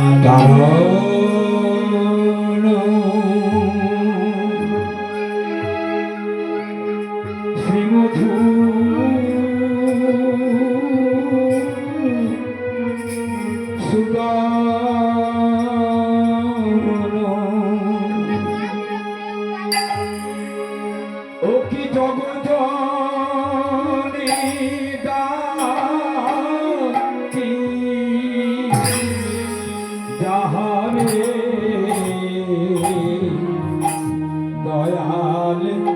Dharma. Dayal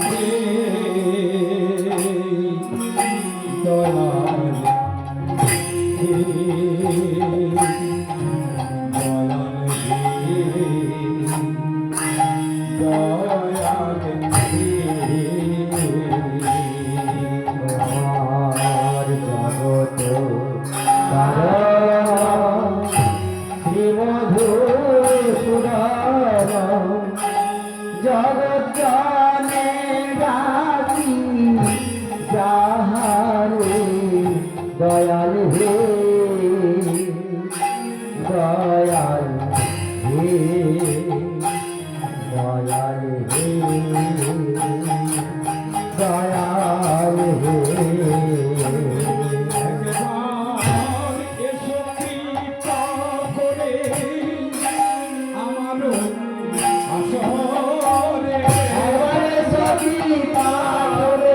আসরে।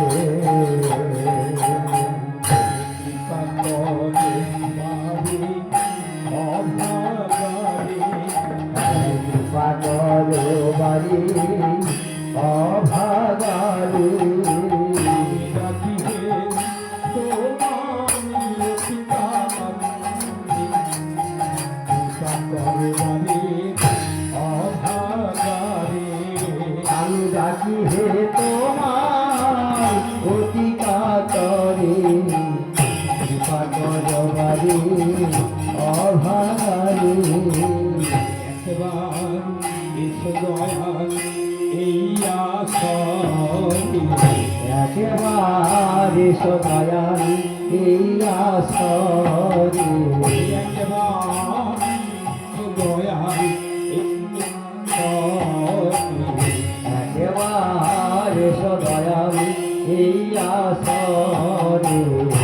পাগল বাড়ি অভাগারু আমি ডাকি হে তোমার অতিকা করে পাগল বাড়ি অভাগারু একবার এসে দয়াল, এই আশ্রয় একবার এসো দয়াল, এই আশ্রয় একবার দয়াল একবার এসো দয়াল, এই আশ্রয়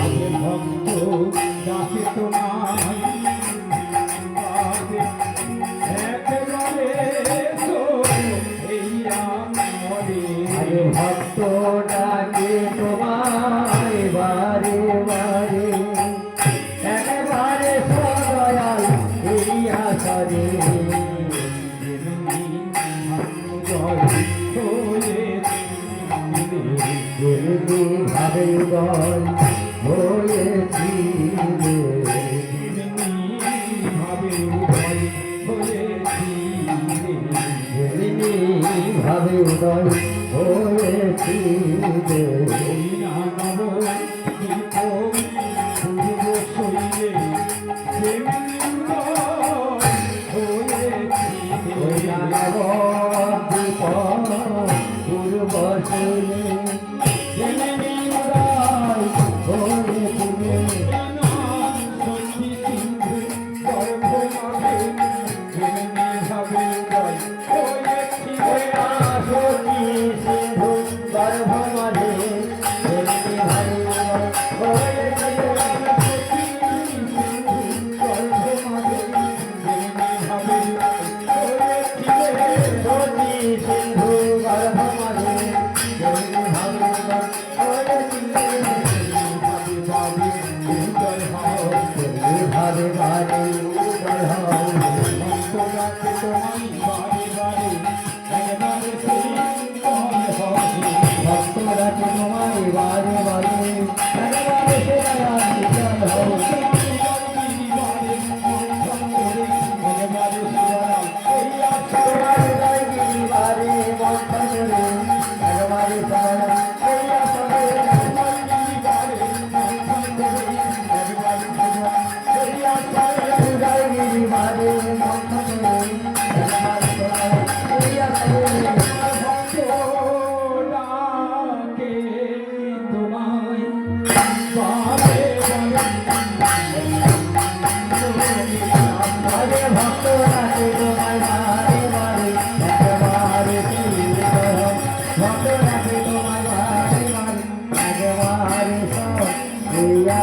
ভাবে উদয় হয়েছি ভাবে উদয় ভাবে উদয় হয়েছি পূর্ব শুনে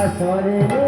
Tchau,